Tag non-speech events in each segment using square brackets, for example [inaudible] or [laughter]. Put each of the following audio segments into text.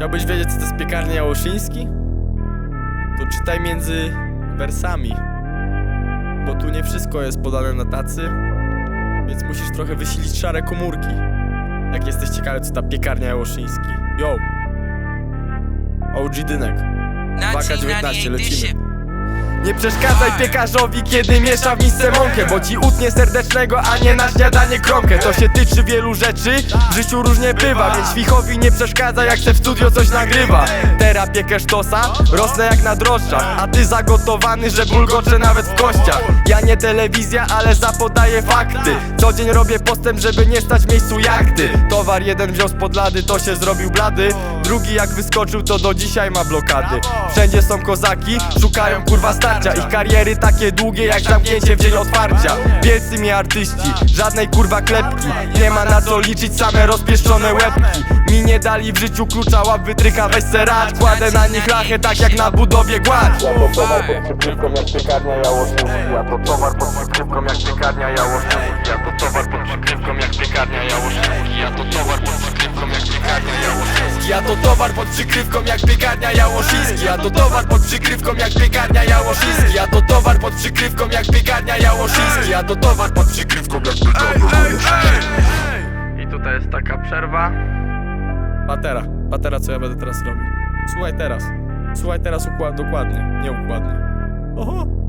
Chciałbyś wiedzieć, co to jest piekarnia Jałoszyński? To czytaj między wersami. Bo tu nie wszystko jest podane na tacy, więc musisz trochę wysilić szare komórki. Jak jesteś ciekawy, co ta piekarnia Jałoszyński. Yo! OG Dynek. 2K19, lecimy. Nie przeszkadzaj piekarzowi, kiedy miesza w misce mąkę Bo ci utnie serdecznego, a nie na śniadanie kromkę. To się tyczy wielu rzeczy, w życiu różnie bywa Więc świchowi nie przeszkadza, jak se w studio coś nagrywa. Teraz piekę sztosa, rosnę jak na drożdżach A ty zagotowany, że bulgocze nawet w kościach. Ja nie telewizja, ale zapodaję fakty. Co dzień robię postęp, żeby nie stać w miejscu jachty Towar jeden wziął z podlady, to się zrobił blady. Drugi jak wyskoczył, to do dzisiaj ma blokady. Wszędzie są kozaki, szukają kurwa Ich kariery takie długie jak zamknięcie w dzień otwarcia. Wielcy mi artyści, żadnej kurwa klepki. Nie ma na co liczyć, same rozpieszczone łebki. Mi nie dali w życiu klucza, łap wytrycha, weź se rad. Kładę na nich lachę tak jak na budowie gład Ja to towar pod jak piekarnia Ja to towar pod jak piekarnia Ja to towar pod przykrywką jak piekarnia Jałoszyński Ja to towar pod przykrywką jak piekarnia Jałoszyński Ja to towar pod przykrywką jak piekarnia Jałoszyński Ja to towar pod przykrywką jak piekarnia I tutaj jest taka przerwa. Patera, patera co ja będę teraz robił? Słuchaj teraz, słuchaj teraz układ dokładnie, nieukładnie Oho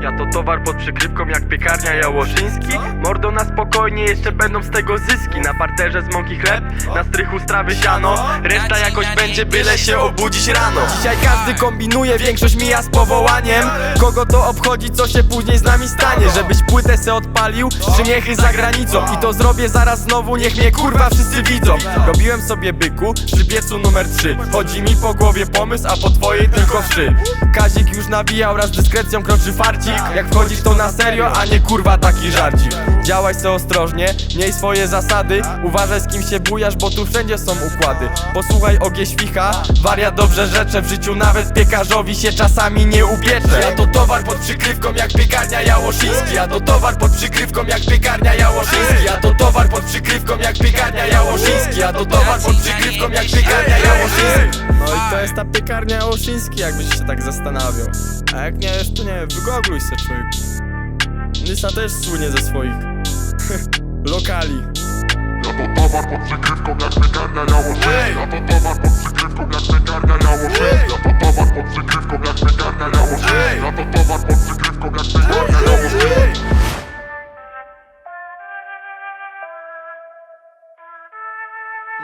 ja to towar pod przykrywką jak piekarnia Jałoszyński Mordo na spokojnie, jeszcze będą z tego zyski. Na parterze z mąki chleb, na strychu strawy siano. Reszta jakoś będzie, byle się obudzić rano. Dzisiaj każdy kombinuje, większość mija z powołaniem. Kogo to obchodzi, co się później z nami stanie? Żebyś płytę se odpalił, przymiechy za granicą. I to zrobię zaraz znowu, niech mnie kurwa wszyscy widzą. Robiłem sobie byku przy piecu numer 3 Chodzi mi po głowie pomysł, a po twojej tylko wszy. Kazik już nawijał, raz dyskrecją kroczy farcik Jak wchodzisz to na serio, a nie kurwa taki żarcik. Działaj se ostrożnie, miej swoje zasady. Uważaj z kim się bujasz, bo tu wszędzie są układy. Posłuchaj ogie świcha, wariat dobrze rzecze. W życiu nawet piekarzowi się czasami nie upiecze. Ja to towar pod przykrywką jak piekarnia Jałoszyński. Ja to towar pod przykrywką jak piekarnia Jałoszyński. Ja to towar pod przykrywką jak piekarnia Jałoszyński Ja to towar pod przykrywką jak piekarnia Jałoszyński ta piekarnia Jałoszyński, jakbyś się tak zastanawiał. A jak nie wiesz, to nie, wygoogluj se człowieku. Nysa też słynie ze swoich [laughs] lokali. Ja to towar pod przykrywką jak piekarnia Jałoszyński Ja to towar pod przykrywką jak piekarnia Jałoszyński Ja to towar pod przykrywką jak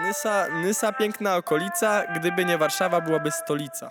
Nysa, Nysa piękna okolica, gdyby nie Warszawa byłaby stolica